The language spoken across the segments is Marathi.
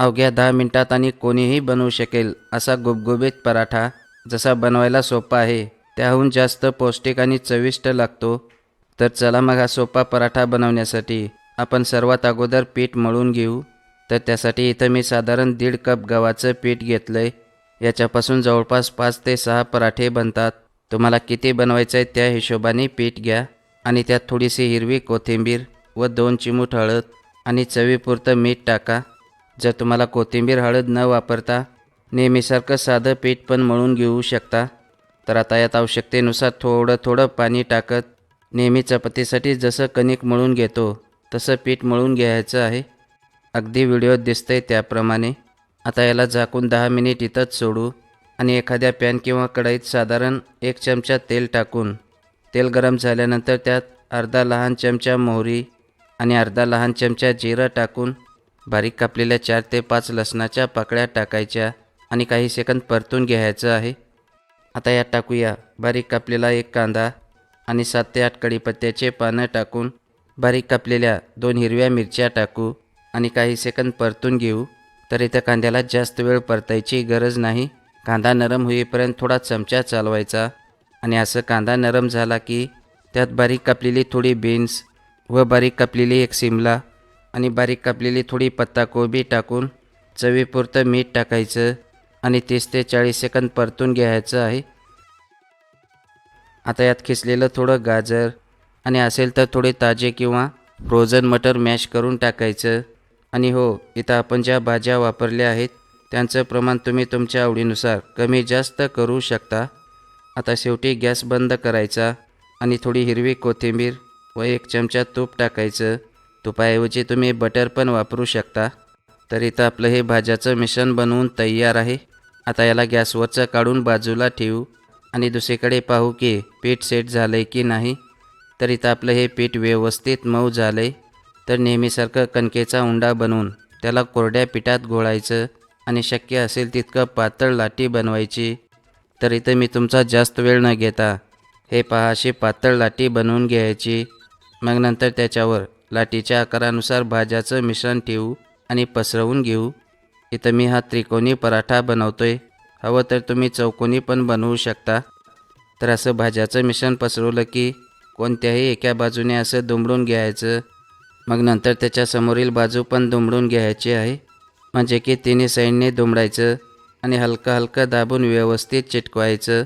अवघ्या दहा मिनटात आणि कोणीही बनवू शकेल असा गुबगुबीत पराठा जसा बनवायला सोपा आहे त्याहून जास्त पौष्टिक आणि चविष्ट लागतो. तर चला मग हा सोपा पराठा बनवण्यासाठी आपण सर्वात अगोदर पीठ मळून घेऊ. तर त्यासाठी इथं मी साधारण दीड कप गव्हाचं पीठ घेतलं आहे याच्यापासून जवळपास पाच ते सहा पराठे बनतात. तुम्हाला किती बनवायचं आहे त्या हिशोबाने पीठ घ्या. आणि त्यात थोडीशी हिरवी कोथिंबीर व दोन चिमूट हळद आणि चवीपुरतं मीठ टाका. जर तुम्हाला कोथिंबीर हळद न वापरता नेहमीसारखं साधं पीठ पण मळून घेऊ शकता तर आता यात आवश्यकतेनुसार थोडं थोडं पाणी टाकत नेहमी चपातीसाठी जसं कणिक मळून घेतो तसं पीठ मळून घ्यायचं आहे. अगदी व्हिडिओत दिसतंय त्याप्रमाणे. आता याला झाकून दहा मिनिट इथंच सोडू आणि एखाद्या पॅन किंवा कढईत साधारण एक चमचा तेल टाकून तेल गरम झाल्यानंतर त्यात अर्धा लहान चमचा मोहरी आणि अर्धा लहान चमचा जिरं टाकून बारीक कापलेल्या चार ते पाच लसणाच्या पाकळ्या टाकायच्या आणि काही सेकंद परतून घ्यायचं आहे. आता यात टाकूया. बारीक कापलेला एक कांदा आणि सात ते आठ कढीपत्त्याचे पानं टाकून बारीक कापलेल्या दोन हिरव्या मिरच्या टाकू आणि काही सेकंद परतून घेऊ. तर इथं कांद्याला जास्त वेळ परतायची गरज नाही. कांदा नरम होईपर्यंत थोडा चमचा चालवायचा आणि असं कांदा नरम झाला की त्यात बारीक कापलेली थोडी बीन्स व बारीक कापलेली एक सिमला आणि बारीक कापलेली थोडी पत्ताकोबी टाकून चवीपुरतं मीठ टाकायचं आणि तीस ते चाळीस सेकंद परतून घ्यायचं आहे. आता यात खिसलेलं थोडं गाजर आणि असेल तर थोडे ताजे किंवा फ्रोझन मटर मॅश करून टाकायचं. आणि हो इथं आपण ज्या भाज्या वापरल्या आहेत त्यांचं प्रमाण तुम्ही तुमच्या आवडीनुसार कमी जास्त करू शकता. आता शेवटी गॅस बंद करायचा आणि थोडी हिरवी कोथिंबीर व एक चमचा तूप टाकायचं. तुपाऐवजी तुम्ही बटर पण वापरू शकता. तर इथं आपलं हे भाज्याचं मिश्रण बनवून तयार आहे. आता याला गॅसवरचं काढून बाजूला ठेवू. आणि दुसरीकडे पाहू की पीठ सेट झालं आहे की नाही. तर इथं आपलं हे पीठ व्यवस्थित मऊ झालं आहे तर नेहमीसारखं कणकेचा उंडा बनवून त्याला कोरड्या पिठात घोळायचं आणि शक्य असेल तितकं पातळ लाटी बनवायची. तर इथं मी तुमचा जास्त वेळ न घेता हे पहा अशी पातळ लाटी बनवून घ्यायची. मग नंतर त्याच्यावर लाटीच्या आकारानुसार भाज्याचं मिश्रण ठेवू आणि पसरवून घेऊ. इथं मी हा त्रिकोणी पराठा बनवतोय. हवं तर तुम्ही चौकोनी पण बनवू शकता. तर असं भाज्याचं मिश्रण पसरवलं की कोणत्याही एका बाजूने असं दुमडून घ्यायचं. मग नंतर त्याच्यासमोरील बाजू पण दुमडून घ्यायची आहे. म्हणजे की तिन्ही साईडने दुमडायचं आणि हलकं हलकं दाबून व्यवस्थित चिटकवायचं.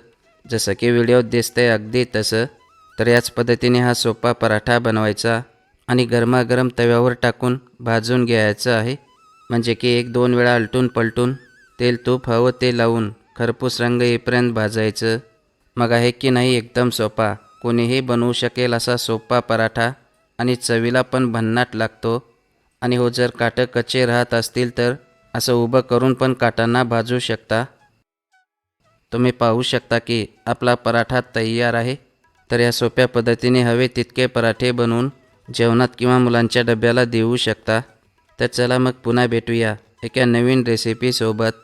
जसं की व्हिडिओत दिसतंय अगदी तसं. तर याच पद्धतीने हा सोपा पराठा बनवायचा. आणि गरमागरम तव्यावर टाकून भाजून घ्यायचं आहे. म्हणजे की एक दोन वेळा आलटून पलटून तेल तूप हवं ते लावून खरपूस रंग येईपर्यंत भाजायचं. मग आहे की नाही एकदम सोपा. कोणीही बनवू शकेल असा सोपा पराठा आणि चवीला पण भन्नाट लागतो. आणि हो जर काटं कच्चे राहत असतील तर असं उभं करून पण काटांना भाजू शकता. तुम्ही पाहू शकता की आपला पराठा तयार आहे. तर या सोप्या पद्धतीने हवे तितके पराठे बनवून जेवणात किंवा मुलांच्या डब्याला देऊ शकता. तर चला मग पुन्हा भेटूया. एका नवीन रेसिपीसोबत